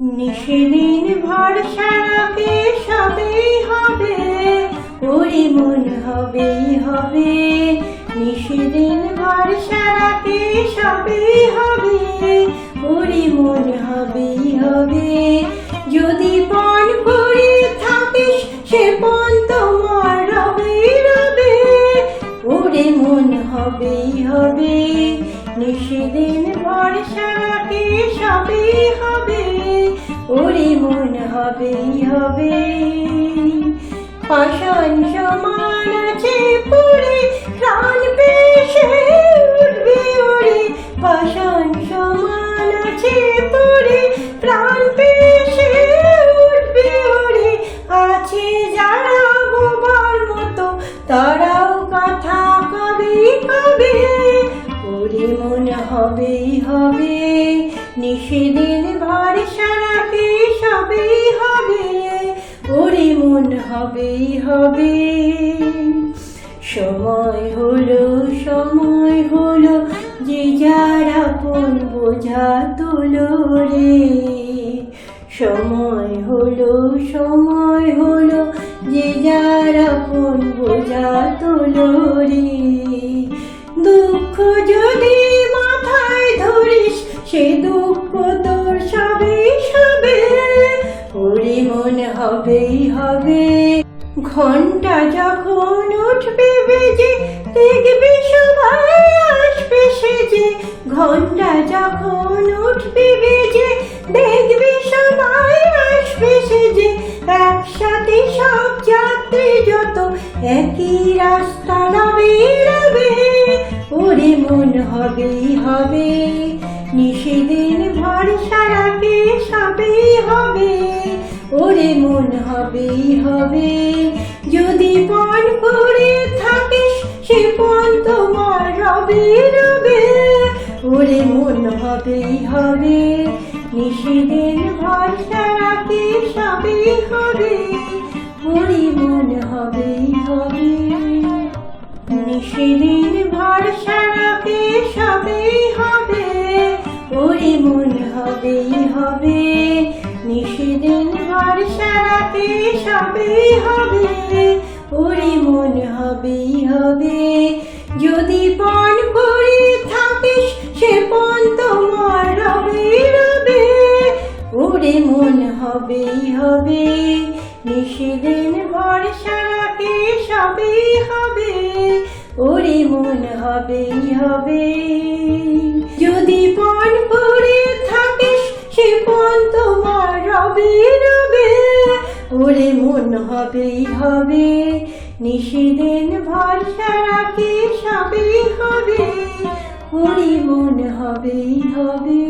নিশিদিন ভরসা রাখে সবেই হবে। ওরে মন হবেই হবে। নিশিদিন সবেই হবে। ওরে মন হবেই হবে। যদি পণ করে থাকিস, সে পণ তোমার রবেই রবে। ওরে মন হবেই হবে। নিশিদিন ভরসা রাখে সবেই হবে। ওরে মন হবেই হবে। পাষাণ সমান আছে পুরে প্রাণ পেশে উঠবে ওরে। পাষাণ সমান আছে পুরে প্রাণ পেশে উঠবে ওরে। আছে যারা বোবার মতো, তারাও কথা কবে কবে ওরে মন হবেই হবে। নিষেদিন হবেই হবে। সময় হলো সময় হলো, যে যার আপন বোঝা তুলো রে। সময় হলো সময় হলো, যে যার আপন বোঝা তুলো রে। দুঃখ যদি মাথায় ধরিস, সে দুঃখ হবেই হবে। ঘণ্টা যখন উঠবে বেজে, দেখবি সবাই আসবে সেজে। ঘণ্টা যখন উঠবে বেজে, দেখবি সবাই আসবে সেজে। একসাথে সব যাত্রী যত, একই রাস্তা রবে রবে ওরে মন হবেই হবে নিষেদিন ভরসা রাখে সবেই হবে। হবেই হবে। যদি পণ করে থাকিস সে পণ তোমার রবে রবে। ওরে মন হবেই হবে নিষেদিন ভরসা রাখে সবেই হবে। ওরে মন হবেই হবে নিষেদিন ভরসা রাখে সবেই হবে। ওরে মন রাখে সবেই হবে, ওরে মন হবেই হবে। যদি পণ করে থাকিস, সে পণ তোমার রবে রবে। ওরে মন হবেই হবে। নিষেদিন ভরসা রাখে সবেই হবে। ওরে মন হবেই হবে। যদি পণ করে থাকিস, সে পণ তোমার রবে রবে। মন হবেই হবে। নিষেদিন ভরসা রাখে সবেই হবে? হরি মন হবেই হবে।